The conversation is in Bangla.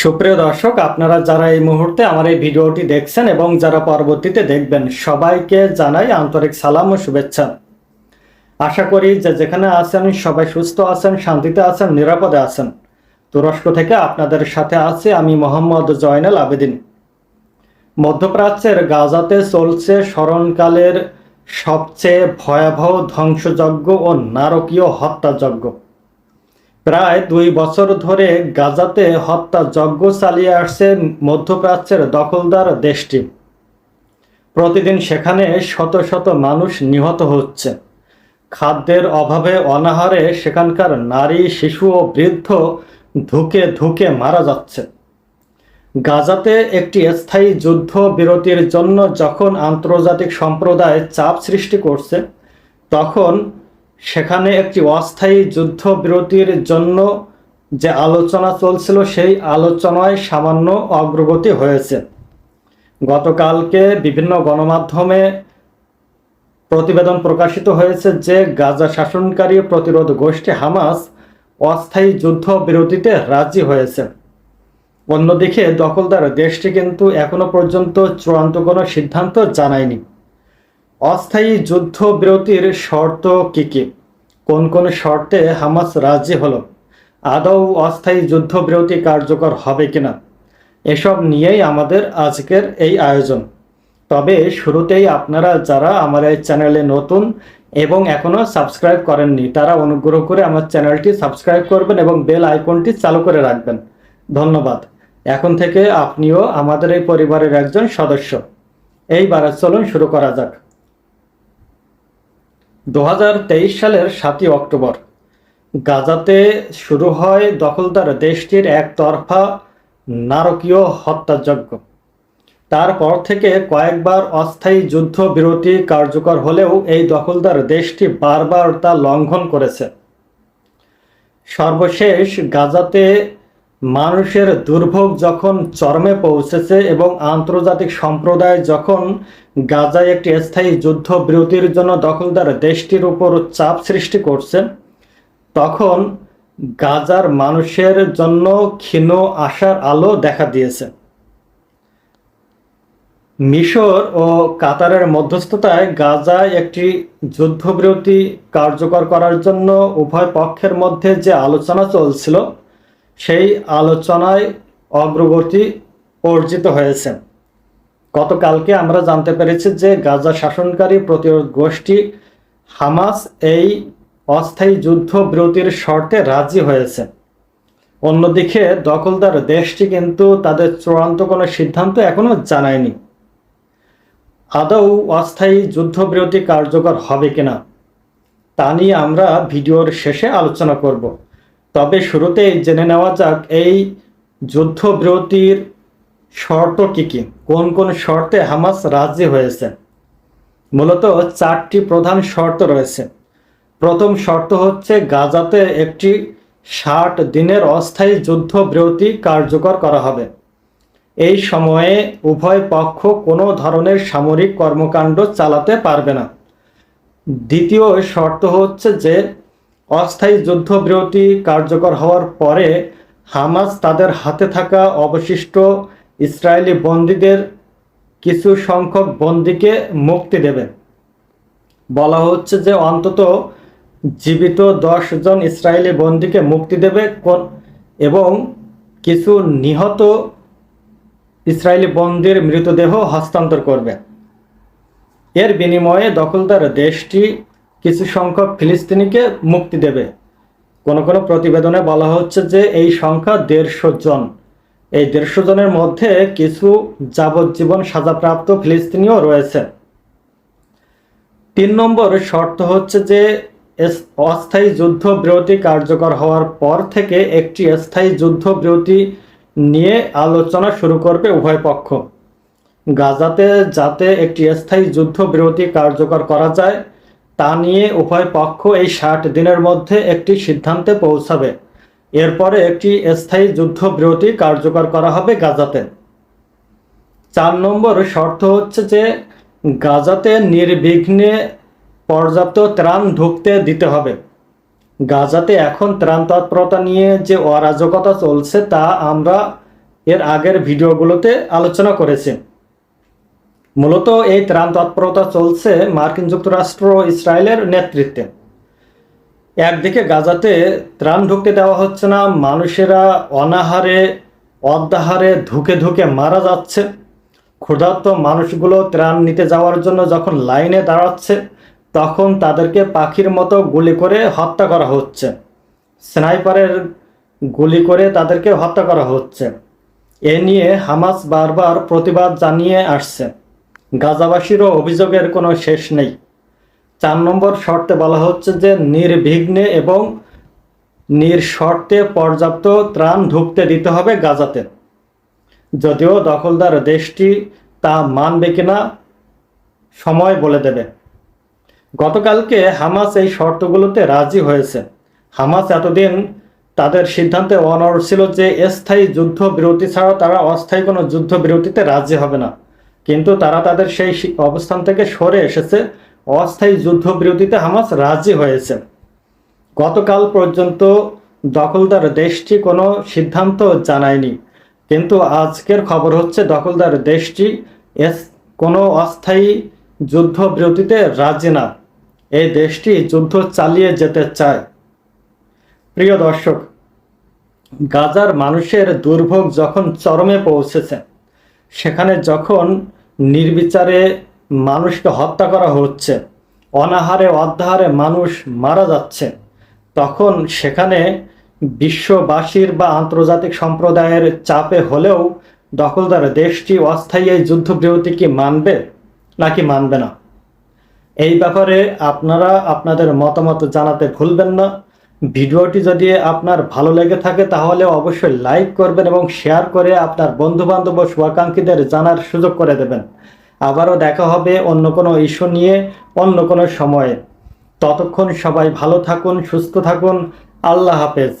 সুপ্রিয় দর্শক, আপনারা যারা এই মুহূর্তে আমার এই ভিডিওটি দেখছেন এবং যারা পরবর্তীতে দেখবেন, সবাইকে জানাই আন্তরিক সালাম ও শুভেচ্ছা। আশা করি যে যেখানে আছেন, সবাই সুস্থ আছেন, শান্তিতে আছেন, নিরাপদে আছেন। তুরস্ক থেকে আপনাদের সাথে আছি আমি মোহাম্মদ জয়নাল আবেদিন। মধ্যপ্রাচ্যের গাজাতে চলছে স্মরণকালের সবচেয়ে ভয়াবহ ধ্বংসযজ্ঞ ও নারকীয় হত্যাযজ্ঞ। প্রায় দুই বছর ধরে গাজাতে হত্যা যজ্ঞ চালিয়ে আসছে মধ্যপ্রাচ্যের দখলদার দেশটি। প্রতিদিন সেখানে শত শত মানুষ নিহত হচ্ছে। খাদ্যের অভাবে অনাহারে সেখানকার নারী, শিশু ও বৃদ্ধ ধুকে ধুকে মারা যাচ্ছে। গাজাতে একটি স্থায়ী যুদ্ধ বিরতির জন্য যখন আন্তর্জাতিক সম্প্রদায় চাপ সৃষ্টি করছে, তখন সেখানে একটি অস্থায়ী যুদ্ধ বিরতির জন্য যে আলোচনা চলছিল, সেই আলোচনায় সামান্য অগ্রগতি হয়েছে। গতকালকে বিভিন্ন গণমাধ্যমে প্রতিবেদন প্রকাশিত হয়েছে যে গাজা শাসনকারী প্রতিরোধ গোষ্ঠী হামাস অস্থায়ী যুদ্ধ বিরতিতে রাজি হয়েছে। অন্যদিকে দখলদার দেশটি কিন্তু এখনও পর্যন্ত চূড়ান্ত কোনো সিদ্ধান্ত জানায়নি। অস্থায়ী যুদ্ধ বিরতির শর্ত কী কি? কোন কোন শর্তে হামাস রাজি হলো? আদৌ অস্থায়ী যুদ্ধবিরতি কার্যকর হবে কিনা? এসব নিয়েই আমাদের আজকের এই আয়োজন। তবে শুরুতেই আপনারা যারা আমার এই চ্যানেলে নতুন এবং এখনও সাবস্ক্রাইব করেননি, তারা অনুগ্রহ করে আমার চ্যানেলটি সাবস্ক্রাইব করবেন এবং বেল আইকনটি চালু করে রাখবেন। ধন্যবাদ। এখন থেকে আপনিও আমাদের এই পরিবারের একজন সদস্য। এইবার চলুন শুরু করা যাক। দু হাজার তেইশ সালের সাতই অক্টোবর। গাজাতে শুরু হয় দখলদার দেশটির একতরফা নারকীয় হত্যাযজ্ঞ। তারপর থেকে কয়েকবার অস্থায়ী যুদ্ধ বিরতি কার্যকর হলেও এই দখলদার দেশটি বারবার তা লঙ্ঘন করেছে। সর্বশেষ গাজাতে মানুষের দুর্ভোগ যখন চরমে পৌঁছেছে এবং আন্তর্জাতিক সম্প্রদায় যখন গাজায় একটি স্থায়ী যুদ্ধ বিরতির জন্য দখলদার দেশটির উপর চাপ সৃষ্টি করছে, তখন গাজার মানুষের জন্য ক্ষীণ আশার আলো দেখা দিয়েছে। মিশর ও কাতারের মধ্যস্থতায় গাজায় একটি যুদ্ধবিরতি কার্যকর করার জন্য উভয় পক্ষের মধ্যে যে আলোচনা চলছিল সেই আলোচনায় অগ্রগতি অর্জিত হয়েছে গতকালকে আমরা জানতে পেরেছি যে গাজা শাসনকারী প্রতিরোধ গোষ্ঠী হামাস এই অস্থায়ী যুদ্ধ বিরতির শর্তে রাজি হয়েছে। অন্যদিকে দখলদার দেশটি কিন্তু তাদের চূড়ান্ত কোনো সিদ্ধান্ত এখনও জানায়নি। আদৌ অস্থায়ী যুদ্ধবিরতি কার্যকর হবে কিনা, তা নিয়ে আমরা ভিডিওর শেষে আলোচনা করব। তবে শুরুতেই জেনে নেওয়া যাক এই যুদ্ধবিরতির শর্ত কী কী? কোন কোন শর্তে হামাস রাজি হয়েছে? মূলত চারটি প্রধান শর্ত রয়েছে। প্রথম শর্ত হচ্ছে গাজাতে একটি ষাট দিনের অস্থায়ী যুদ্ধবিরতি কার্যকর করা হবে। এই সময়ে উভয় পক্ষ কোনো ধরনের সামরিক কর্মকাণ্ড চালাতে পারবে না। দ্বিতীয় শর্ত হচ্ছে যে অস্থায়ী যুদ্ধবিরতি কার্যকর হওয়ার পরে হামাস তাদের হাতে থাকা অবশিষ্ট ইসরায়েলি বন্দীদের কিছু সংখ্যক বন্দীকে মুক্তি দেবে। বলা হচ্ছে যে অন্তত জীবিত দশ জন ইসরায়েলি বন্দীকে মুক্তি দেবে এবং কিছু নিহত ইসরায়েলি বন্দির মৃতদেহ হস্তান্তর করবে। এর বিনিময়ে দখলদার দেশটি কিছু সংখ্যক ফিলিস্তিনিকে মুক্তি দেবে। কোনো কোনো প্রতিবেদনে বলা হচ্ছে যে এই সংখ্যা দেড়শো জন। এই দেড়শো জনের মধ্যে কিছু যাবজ্জীবন সাজাপ্রাপ্ত ফিলিস্তিনিও রয়েছে। তিন নম্বর শর্ত হচ্ছে যে অস্থায়ী যুদ্ধ বিরতি কার্যকর হওয়ার পর থেকে একটি স্থায়ী যুদ্ধ বিরতি নিয়ে আলোচনা শুরু করবে উভয় পক্ষ। গাজাতে যাতে একটি স্থায়ী যুদ্ধ বিরতি কার্যকর করা যায় তা নিয়ে উভয় পক্ষ এই ষাট দিনের মধ্যে একটি সিদ্ধান্তে পৌঁছাবে। এরপরে একটি স্থায়ী যুদ্ধ বিরতি কার্যকর করা হবে গাজাতে। চার নম্বর শর্ত হচ্ছে যে গাজাতে নির্বিঘ্নে পর্যাপ্ত ত্রাণ ঢুকতে দিতে হবে। গাজাতে এখন ত্রাণ তৎপরতা নিয়ে যে অরাজকতা চলছে তা আমরা এর আগের ভিডিওগুলোতে আলোচনা করেছি। মূলত এই ত্রাণ তৎপরতা চলছে মার্কিন যুক্তরাষ্ট্র ইসরায়েলের নেতৃত্বে। একদিকে গাজাতে ত্রাণ ঢুকতে দেওয়া হচ্ছে না, মানুষেরা অনাহারে অদ্যাহারে ধুকে ধুকে মারা যাচ্ছে। ক্ষুধার্ত মানুষগুলো ত্রাণ নিতে যাওয়ার জন্য যখন লাইনে দাঁড়াচ্ছে, তখন তাদেরকে পাখির মতো গুলি করে হত্যা করা হচ্ছে। স্নাইপারের গুলি করে তাদেরকে হত্যা করা হচ্ছে। এ নিয়ে হামাস বারবার প্রতিবাদ জানিয়ে আসছে। গাজাবাসীরও অভিযোগের কোনো শেষ নেই। চার নম্বর শর্তে বলা হচ্ছে যে, নির্বিঘ্নে এবং নির্শর্তে পর্যাপ্ত ত্রাণ ঢুকতে দিতে হবে গাজাতে। যদিও দখলদার দেশটি তা মানবে কিনা সময় বলে দেবে। গতকালকে হামাস এই শর্তগুলোতে রাজি হয়েছে। হামাস এতদিন তাদের সিদ্ধান্তে অনড় ছিল যে, স্থায়ী যুদ্ধবিরতি ছাড়া তারা অস্থায়ী কোনো যুদ্ধবিরতিতে রাজি হবে না। কিন্তু তারা তাদের সেই অবস্থান থেকে সরে এসেছে। অস্থায়ী যুদ্ধবিরতিতে হামাস রাজি হয়েছে। গতকাল পর্যন্ত দখলদার দেশটি কোনো সিদ্ধান্ত জানায়নি। কিন্তু আজকের খবর হচ্ছে, দখলদার দেশটি এস কোনো অস্থায়ী যুদ্ধবিরতিতে রাজি না। এই দেশটি যুদ্ধ চালিয়ে যেতে চায়। প্রিয় দর্শক, গাজার মানুষের দুর্ভোগ যখন চরমে পৌঁছেছে সেখানে যখন নির্বিচারে মানুষকে হত্যা করা হচ্ছে, অনাহারে, অধ্যাহারে মানুষ মারা যাচ্ছে, তখন সেখানে বিশ্ববাসীর বা আন্তর্জাতিক সম্প্রদায়ের চাপে হলেও দখলদার দেশটি অস্থায়ী এই যুদ্ধবিরতি কি মানবে নাকি মানবে না? এই ব্যাপারে আপনারা আপনাদের মতামত জানাতে ভুলবেন না। ভিডিওটি যদি আপনার ভালো লেগে থাকে, তাহলে অবশ্যই লাইক করবেন এবং শেয়ার করে আপনার বন্ধুবান্ধব ও শুভাকাঙ্ক্ষীদের জানার সুযোগ করে দেবেন। আবারও দেখা হবে অন্য কোনো ইস্যু নিয়ে, অন্য কোনো সময়ে। ততক্ষণ সবাই ভালো থাকুন, সুস্থ থাকুন। আল্লাহ হাফেজ।